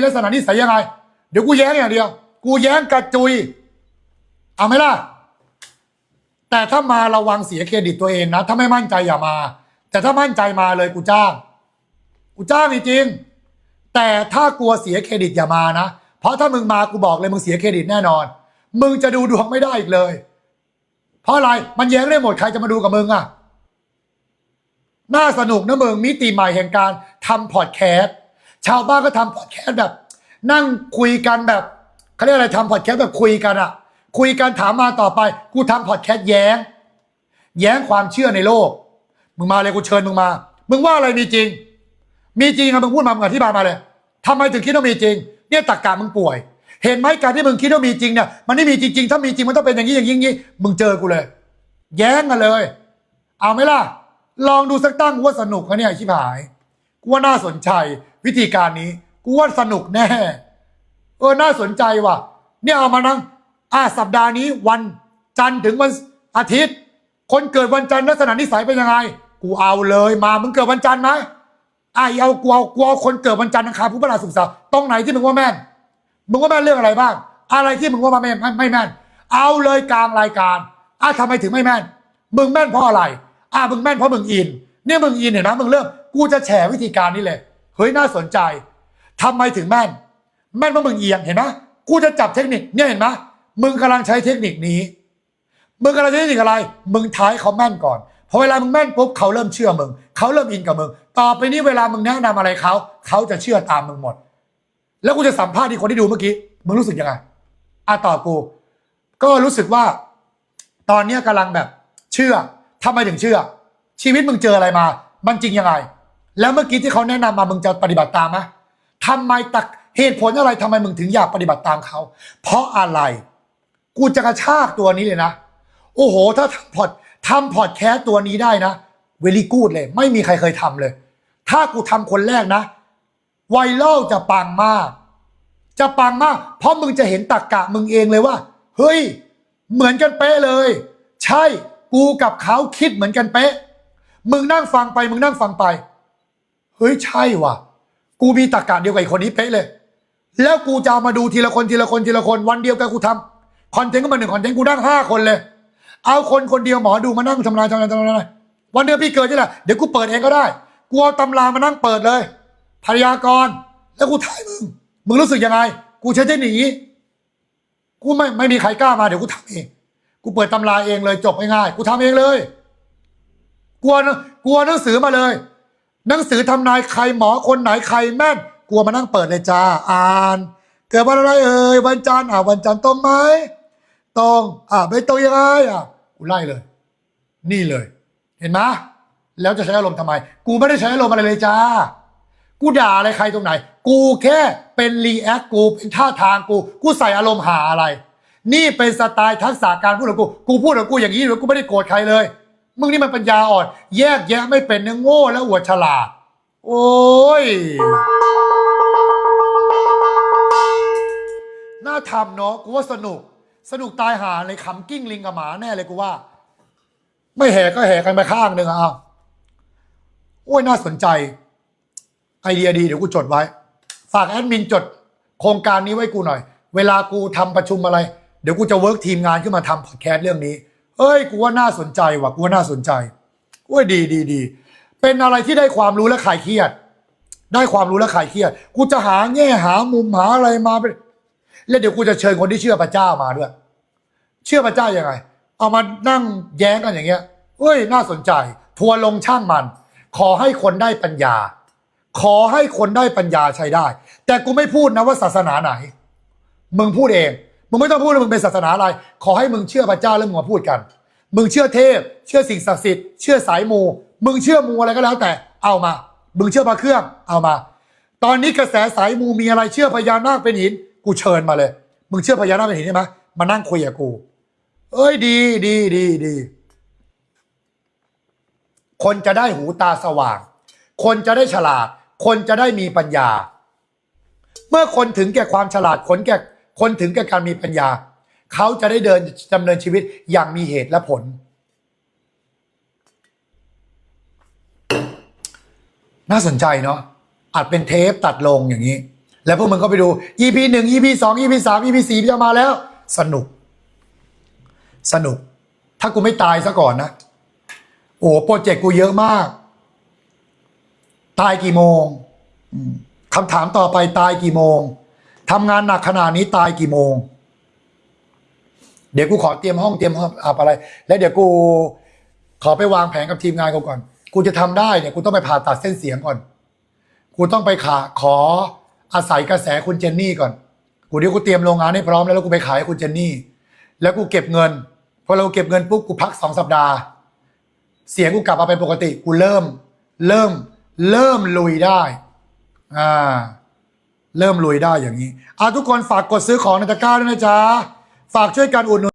มีลักษณะนิสัยยังไง เดี๋ยวกูแย้งอย่างเดียว กูแย้งกระจุย เอาไหมล่ะ แต่ถ้ามาระวังเสียเครดิตตัวเองนะ ถ้าไม่มั่นใจอย่ามา แต่ถ้ามั่นใจมาเลยกูจ้าง กูจ้างจริงๆแต่ถ้ากลัวเสียเครดิตอย่ามานะ เพราะถ้ามึงมากูบอกเลยมึงเสียเครดิตแน่นอน มึงจะดูดวงไม่ได้อีกเลย เพราะอะไร มันแย้งได้หมดใครจะมาดูกับมึงอะน่าสนุกนะมึงมิติใหม่แห่งการทำพอดแคสต์ ชาวบ้านก็ทำพอดแคสต์แบบ นั่งคุยกันแบบเขาเรียกอะไรทำพอดแคสต์แบบคุยกันอะคุยกันถามมาต่อไปกูทำพอดแคสต์แย้ง แย้งความเชื่อในโลก มึงมาเลยกูเชิญมึงมา มึงว่าอะไรมีจริง มีจริงอะมึงพูดมามึงอธิบายมาเลยทำไมถึงคิดว่ามีจริง เนี่ยตักกะมึงป่วย เห็นไหมการที่มึงคิดว่ามีจริงเนี่ยมันไม่มีจริงๆถ้ามีจริงมันต้องเป็นอย่างนี้อย่างนี้อย่างนี้มึงเจอกูเลย แย้งกันเลย เอาไหมล่ะลองดูสักตั้งกูว่าสนุกนะเนี่ยชิบหาย กูว่าน่าสนใจ วิธีการนี้กูว่าสนุกแน่ เออน่าสนใจว่ะ เนี่ยเอามานั่งอ่าสัปดาห์นี้วันจันทร์ถึงวันอาทิตย์ คนเกิดวันจันทร์ลักษณะนิสัยเป็นยังไง กูเอาเลยมามึงเกิดวันจันทร์ไหมไอ้เอากูเอากูเอาคนเกิดวันจันทร์อังคารพุธพฤหัสศุกร์เสาร์ตรงไหนที่มึงว่าแม่นมึงว่าแม่นเรื่องอะไรบ้าง อะไรที่มึงว่าไม่ไม่ไม่แม่น เอาเลยกลางรายการอะทำไมถึงไม่แม่น มึงแม่นเพราะอะไรอะมึงแม่นเพราะมึงอิน นี่ยมึงอินเห็นไหมมึงเริ่มกูจะแฉวิธีการนี้เลยเฮ้ยน่าสนใจทำไมถึงแม่น แม่นเพราะมึงเอียงเห็นไหมกูจะจับเทคนิคเนี่ยเห็นไหมมึงกำลังใช้เทคนิคนี้ มึงกำลังใช้เทคนิคอะไร มึงท้ายเขาแม่นก่อนพอเวลามึงแม่นปุ๊บเขาเริ่มเชื่อมึงเขาเริ่มอินกับมึงต่อไปนี้เวลามึงแนะนำอะไรเขาเขาจะเชื่อตามมึงหมด แล้วกูจะสัมภาษณ์ที่คนที่ดูเมื่อกี้มึงรู้สึกยังไงอะต่อกู ก็รู้สึกว่า ตอนเนี้ยกำลังแบบเชื่อทำไมถึงเชื่อ ชีวิตมึงเจออะไรมา มันจริงยังไง แล้วเมื่อกี้ที่เขาแนะนำมามึงจะปฏิบัติตามไหมทำไมตักเหตุผลอะไรทำไมมึงถึงอยากปฏิบัติตามเขา เพราะอะไร กูจะกระชากตัวนี้เลยนะ โอ้โห ถ้าทำพอดทำพอดแคสต์ตัวนี้ได้นะเวลี่กูดเลย ไม่มีใครเคยทำเลย ถ้ากูทำคนแรกนะไวรัลจะปังมาก จะปังมาก เพราะมึงจะเห็นตักกะมึงเองเลยว่า เฮ้ย เหมือนกันเป๊ะเลย ใช่ กูกับเขาคิดเหมือนกันเป๊ะ มึงนั่งฟังไป มึงนั่งฟังไป เฮ้ยใช่ว่ะ กูมีตักกะเดียวกับไอ้คนนี้เป๊ะเลย แล้วกูจะเอามาดูทีละคนทีละคนทีละคนวันเดียวกันกูทำคอนเทนต์ก็มาหนึ่งคอนเทนต์กูนั่งห้าคนเลย เอาคนคนเดียวหมอดูมานั่งทำนายทำนายทำนายวันเดือนพี่เกิดนี่แหละเดี๋ยวกูเปิดเองก็ได้กูเอาตำรามานั่งเปิดเลยพยากรณ์แล้วกูถ่ายมึง มึงรู้สึกยังไง กูใช้เทคนิคนี้กูไม่ไม่มีใครกล้ามาเดี๋ยวกูทำเอง กูเปิดตำราเองเลยจบง่ายๆ กูทำเองเลย กลัวนะกลัวหนังสือมาเลย หนังสือทำนายใครหมอคนไหนใครแม่น กลัวมานั่งเปิดเลยจ้าอ่าน เกิดวันอะไรเอ่ยวันจันทร์อ่าวันจันทร์ตรงไหมตรงอ่าไม่ตรงยังไงอะกูไล่เลย นี่เลย เห็นไหมแล้วจะใช้อารมณ์ทำไม กูไม่ได้ใช้อารมณ์อะไรเลยจ้า กูด่าอะไรใครตรงไหน กูแค่เป็นรีแอคกูเป็นท่าทางกู กูใส่อารมณ์หาอะไร นี่เป็นสไตล์ทักษะการพูดของกู กูพูดของกูอย่างนี้หรือกูไม่ได้โกรธใครเลย มึงนี่มันปัญญาอ่อน แยกแยะไม่เป็นเนื้อโง่และอวดฉลาด โอ้ย น่าทำเนาะกูว่าสนุก สนุกตายหาเลยขำกิ้งลิงกับหมาแน่เลยกูว่า ไม่แห่ก็แห่กันไปข้างหนึ่งอะโอ้ยน่าสนใจ ไอเดียดีเดี๋ยวกูจดไว้ ฝากแอดมินจด โครงการนี้ไว้กูหน่อย เวลากูทำประชุมอะไร เดี๋ยวกูจะเวิร์กทีมงานขึ้นมาทำพอดแคสต์เรื่องนี้ เอ้ยกูว่าน่าสนใจว่ะกูว่าน่าสนใจโอ้ยดีดีดีเป็นอะไรที่ได้ความรู้และคลายเครียด ได้ความรู้และคลายเครียด กูจะหาแง่หามุมหาอะไรมาไปแล้วเดี๋ยวกูจะเชิญคนที่เชื่อพระเจ้ามาด้วย เชื่อพระเจ้ายังไง เอามานั่งแย้งกันอย่างเงี้ยเอ้ยน่าสนใจ ทัวร์ลงช่างมัน ขอให้คนได้ปัญญา ขอให้คนได้ปัญญาใช้ได้ แต่กูไม่พูดนะว่าศาสนาไหน มึงพูดเอง มึงไม่ต้องพูดว่ามึงเป็นศาสนาอะไร ขอให้มึงเชื่อพระเจ้าแล้วมึงมาพูดกัน มึงเชื่อเทพ เชื่อสิ่งศักดิ์สิทธิ์ เชื่อสายมู มึงเชื่อมูอะไรก็แล้วแต่ เอามา มึงเชื่อพระเครื่อง เอามา ตอนนี้กระแสสายมูมีอะไรเชื่อพญานาคเป็นหิน กูเชิญมาเลย มึงเชื่อพญานาคเป็นหินใช่ไหมมานั่งคุยกับกู เอ้ยดีดีดีดี คนจะได้หูตาสว่าง คนจะได้ฉลาด คนจะได้มีปัญญา เมื่อคนถึงแก่ความฉลาดคนแก่ คนถึงแก่การมีปัญญา เขาจะได้เดินดำเนินชีวิตอย่างมีเหตุและผล น่าสนใจเนาะอาจเป็นเทปตัดลงอย่างนี้ แล้วพวกมึงก็ไปดู EP หนึ่ง EP สอง EP สาม EP สี่จะมาแล้ว สนุก สนุก ถ้ากูไม่ตายซะก่อนนะ โอ้โปรเจกต์กูเยอะมาก ตายกี่โมงคำถามต่อไปตายกี่โมง ทำงานหนักขนาดนี้ตายกี่โมง เดี๋ยวกูขอเตรียมห้องเตรียมห้องอับอะไร แล้วเดี๋ยวกูขอไปวางแผนกับทีมงานกูก่อน กูจะทำได้เนี่ย กูต้องไปผ่าตัดเส้นเสียงก่อน กูต้องไปขาขออาศัยกระแสคุณเจนนี่ก่อน กูเดี๋ยวกูเตรียมโรงงานให้พร้อมแล้วแล้วกูไปขายให้คุณเจนนี่ แล้วกูเก็บเงิน พอเราเก็บเงินปุ๊บกูพักสองสัปดาห์ เสียงกูกลับมาเป็นปกติ กูเริ่ม เริ่ม เริ่มลุยได้ อ่า เริ่มลุยได้อย่างนี้อ่าทุกคนฝากกดซื้อของในตะกร้าด้วยนะจ๊ะ ฝากช่วยกันอุดหนุน